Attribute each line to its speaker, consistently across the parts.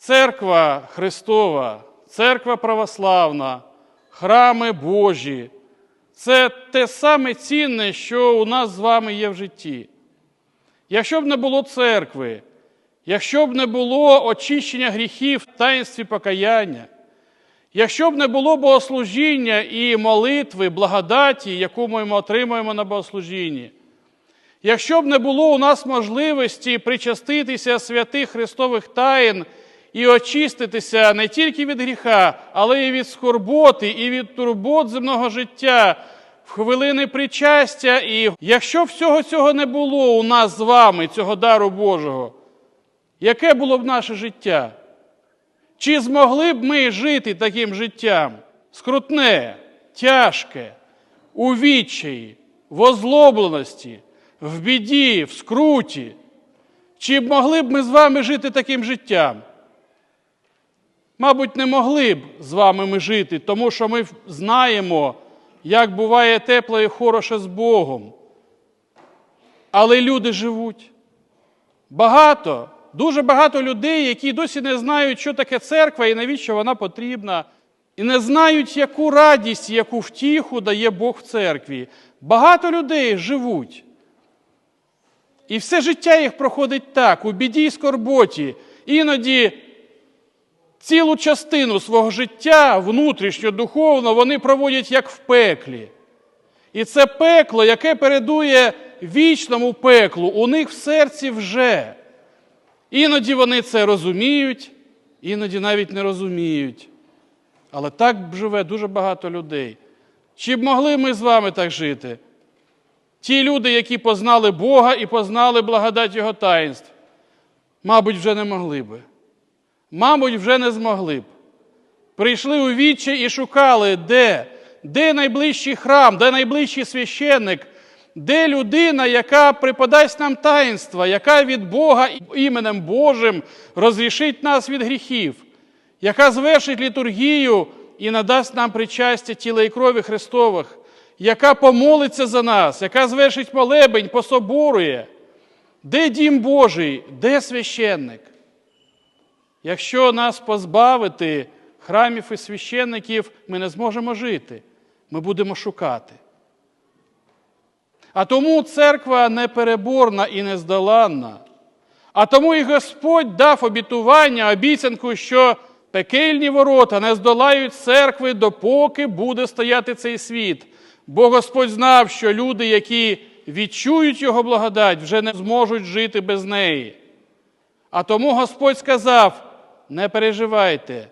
Speaker 1: Церква Христова, церква православна, храми Божі це те саме цінне, що у нас з вами є в житті. Якщо б не було церкви, якщо б не було очищення гріхів в таїнстві покаяння, якщо б не було богослужіння і молитви, благодаті, яку ми отримуємо на богослужінні, якщо б не було у нас можливості причаститися святих Христових таїн і очиститися не тільки від гріха, але й від скорботи, і від турбот земного життя, в хвилини причастя, і якщо всього цього не було у нас з вами, цього дару Божого, яке було б наше життя? Чи змогли б ми жити таким життям? Скрутне, тяжке, у відчаї, в озлобленості, в біді, в скруті? Чи могли б ми з вами жити таким життям? Мабуть, не могли б з вами ми жити, тому що ми знаємо, як буває тепло і хороше з Богом. Але люди живуть. Багато, дуже багато людей, які досі не знають, що таке церква і навіщо вона потрібна, і не знають, яку радість, яку втіху дає Бог в церкві. Багато людей живуть. І все життя їх проходить так, у біді і скорботі. Іноді цілу частину свого життя, внутрішньо, духовно, вони проводять як в пеклі. І це пекло, яке передує вічному пеклу, у них в серці вже. Іноді вони це розуміють, іноді навіть не розуміють. Але так живе дуже багато людей. Чи б могли ми з вами так жити? Ті люди, які познали Бога і познали благодать Його таїнств, мабуть, вже не могли би. Мабуть, вже не змогли б. Прийшли у віччя і шукали, де, де найближчий храм, де найближчий священник, де людина, яка преподасть нам таїнства, яка від Бога іменем Божим розрішить нас від гріхів, яка звершить літургію і надасть нам причастя тіла і крові Христових, яка помолиться за нас, яка звершить молебень, пособорує. Де дім Божий, де священник? Якщо нас позбавити храмів і священників, ми не зможемо жити, ми будемо шукати. А тому церква непереборна і нездоланна. А тому і Господь дав обітування, обіцянку, що пекельні ворота не здолають церкви, допоки буде стояти цей світ. Бо Господь знав, що люди, які відчують Його благодать, вже не зможуть жити без неї. А тому Господь сказав: не переживайте,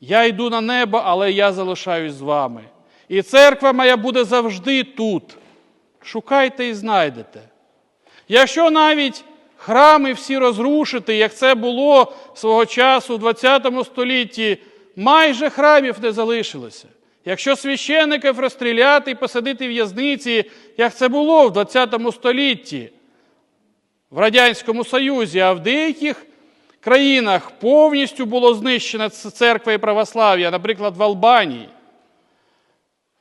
Speaker 1: я йду на небо, але я залишаюсь з вами. І церква моя буде завжди тут. Шукайте і знайдете. Якщо навіть храми всі розрушити, як це було свого часу в ХХ столітті, майже храмів не залишилося. Якщо священиків розстріляти і посадити в в'язниці, як це було в ХХ столітті, в Радянському Союзі, а в деяких країнах повністю було знищена церква і православ'я, наприклад, в Албанії.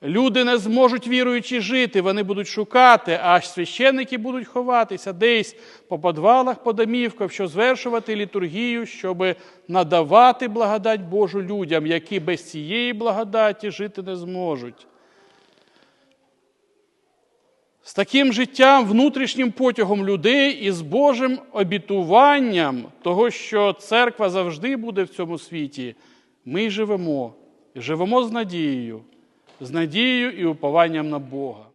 Speaker 1: Люди не зможуть віруючи жити, вони будуть шукати, а священники будуть ховатися десь по подвалах, по домівках, щоб звершувати літургію, щоб надавати благодать Божу людям, які без цієї благодаті жити не зможуть. З таким життям, внутрішнім потягом людей і з Божим обітуванням того, що церква завжди буде в цьому світі, ми живемо, живемо з надією з надією і упованням на Бога.